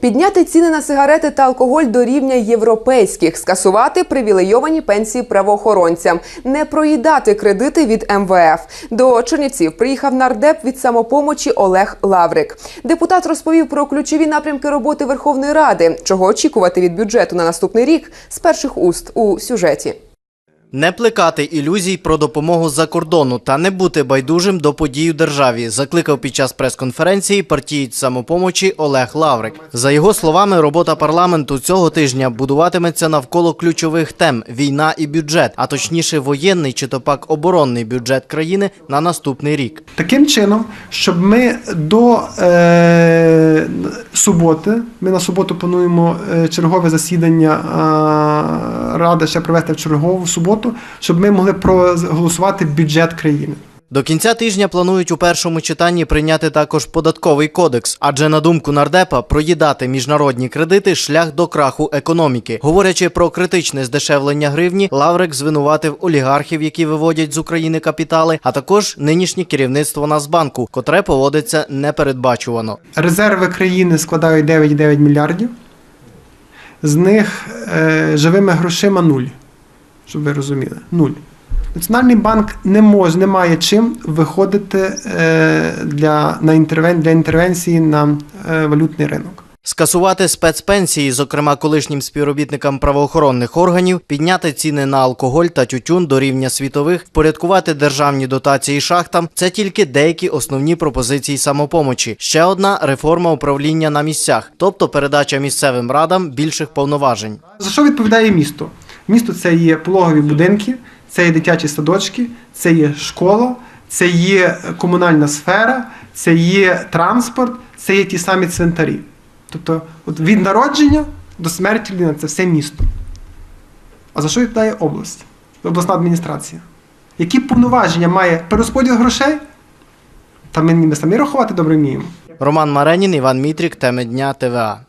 Підняти ціни на сигарети та алкоголь до рівня європейських, скасувати привілейовані пенсії правоохоронцям, не проїдати кредити від МВФ. До Чернівців приїхав нардеп від самопомочі Олег Лаврик. Депутат розповів про ключові напрямки роботи Верховної Ради, чого очікувати від бюджету на наступний рік з перших уст у сюжеті. Не плекати ілюзій про допомогу з-за кордону та не бути байдужим до подій у державі, закликав під час прес-конференції партієць самопомочі Олег Лаврик. За його словами, робота парламенту цього тижня будуватиметься навколо ключових тем: війна і бюджет, а точніше воєнний чи то пак оборонний бюджет країни на наступний рік. Таким чином, щоб ми до е, суботи, ми на суботу плануємо е, чергове засідання е, Ради ще провести в чергову суботу, щоб ми могли проголосувати бюджет країни. До кінця тижня планують у першому читанні прийняти також податковий кодекс, адже на думку нардепа, проїдати міжнародні кредити шлях до краху економіки. Говорячи про критичне здешевлення гривні, Лаврик звинуватив олігархів, які виводять з України капітали, а також нинішнє керівництво Нацбанку, котре поводиться непередбачувано. Резерви країни складають 9,9 мільярдів. З них е, живими грошима нуль. Щоб ви розуміли, нуль. Національний банк не може, не має чим виходити е, для, на інтервен, для інтервенції на е, валютний ринок. Скасувати спецпенсії, зокрема колишнім співробітникам правоохоронних органів, підняти ціни на алкоголь та тютюн до рівня світових, впорядкувати державні дотації шахтам це тільки деякі основні пропозиції самопомочі. Ще одна реформа управління на місцях, тобто передача місцевим радам більших повноважень. За що відповідає місто? Місто це є пологові будинки, це є дитячі садочки, це є школа, це є комунальна сфера, це є транспорт, це є ті самі цвинтарі. Тобто от від народження до смерті людини це все місто. А за що відповідає область? Обласна адміністрація. Які повноваження має перерозподіл грошей? Та ми ми самі рахувати добре вміємо. Роман Маренін, Іван Мітрік, теми дня ТВА.